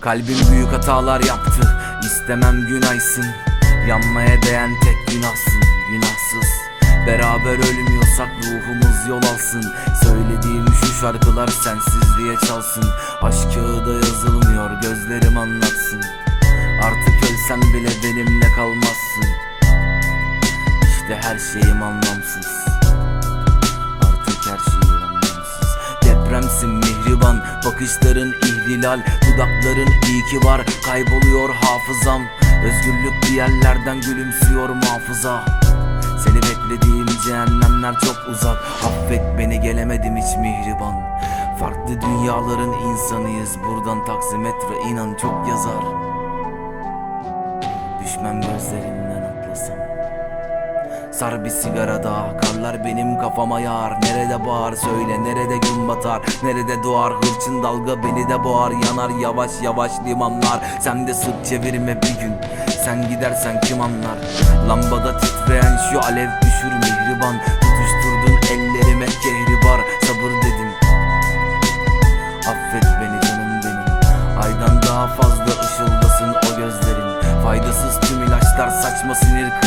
Kalbim büyük hatalar yaptı. İstemem günaysın. Yanmaya değen tek günahsın. Günahsız. Beraber ölmüyorsak ruhumuz yol alsın. Söylediğim şu şarkılar sensizliğe çalsın. Aşk kağıda yazılmıyor gözlerim anlatsın. Artık ölsem bile benimle kalmazsın. İşte her şeyim anlamsız Mihriban Bakışların ihlilal Dudakların iyi ki var Kayboluyor hafızam. Özgürlük bir yerlerden gülümsüyor muhafıza Seni beklediğim cehennemler çok uzak. Affet beni gelemedim hiç mihriban. Farklı dünyaların insanıyız Buradan taksimetre inan çok yazar. Düşmem gözlerinden atlasam Sar bir sigara daha Karlar benim kafama yağar Nerede bağır söyle nerede gün batar? Nerede doğar hırçın dalga beni de boğar. Yanar yavaş yavaş limanlar. Sen de sırt çevirme bir gün. Sen gidersen kim anlar? Lambada titreyen şu alev düşür mihriban. Tutuşturdun ellerime kehribar. Sabır dedim. Affet beni canım benim. Aydan daha fazla ışıldasın o gözlerin. Faydasız tüm ilaçlar saçma sinir